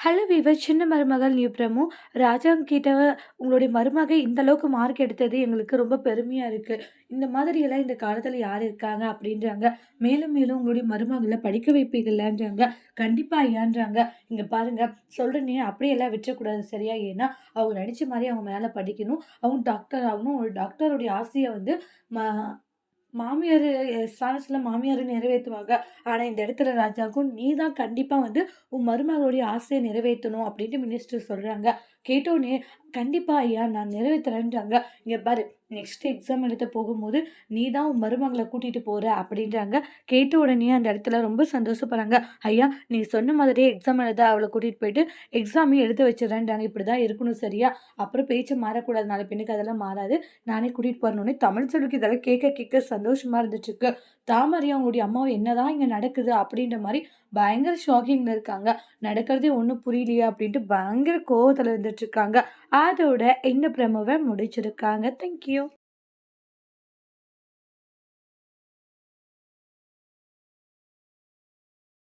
Hello viewer சின்ன மருமகள் new Prabhu ராஜா கிட்ட உங்களுடைய மருமகை இந்த அளவுக்கு மார்க் எடுத்தது எங்களுக்கு ரொம்ப பெருமையாக இருக்குது இந்த மாதிரியெல்லாம் இந்த காலத்தில் யார் இருக்காங்க? அப்படின்றாங்க. மேலும் மேலும் உங்களுடைய மருமகளை படிக்க வைப்பீங்களான்றாங்க. கண்டிப்பாக ஐயான்றாங்க. இங்கே பாருங்கள் சொல்றேனே அப்படியெல்லாம் விட்டுறக்கூடாது சரியா? ஏன்னா அவங்க நடித்த மாதிரி அவங்க மேலே படிக்கணும். அவங்க டாக்டர் ஆகணும். ஒரு டாக்டருடைய ஆசையை வந்து ம மாமியார் ஸ்தானத்தில் மாமியார் நிறைவேற்றுவாங்க ஆனால் இந்த இடத்துல ராஜாக்கும் நீ தான் கண்டிப்பாக வந்து உன் மருமகளுடைய ஆசையை நிறைவேற்றணும் அப்படின்ட்டு மினிஸ்டர் சொல்கிறாங்க கேட்டோனே கண்டிப்பாக ஐயா நான் நிறைவேத்துறேன்றாங்க. இங்கே பாரு நெக்ஸ்ட் எக்ஸாம் எழுத போகும்போது நீ தான் உன் மருமகளை கூட்டிகிட்டு போகிற அப்படின்றாங்க கேட்ட உடனே அந்த இடத்துல ரொம்ப சந்தோஷப்படுறாங்க. ஐயா நீ சொன்ன மாதிரியே எக்ஸாம் எழுத அவளை கூட்டிகிட்டு போயிட்டு எக்ஸாமையும் எழுத இப்படி தான் இருக்கணும் சரியா? அப்புறம் பேச்சு மாறக்கூடாது. நாளை அதெல்லாம் மாறாது. நானே கூட்டிகிட்டு போறேன்னோனே தமிழ் செல்விக்கு இதெல்லாம் கேட்க கேட்க சந்தோஷமாக இருந்துச்சுக்கு தாமரையும் அவங்களுடைய அம்மாவும் என்னதான் இங்கே நடக்குது? அப்படின்ற மாதிரி பயங்கர ஷாக்கிங்ல இருக்காங்க. நடக்கிறதே ஒன்றும் புரியலையே அப்படின்ட்டு பயங்கர கோவத்துல இருந்துட்டுருக்காங்க. அதோட இந்த பிரமவை முடிச்சிருக்காங்க. Thank you.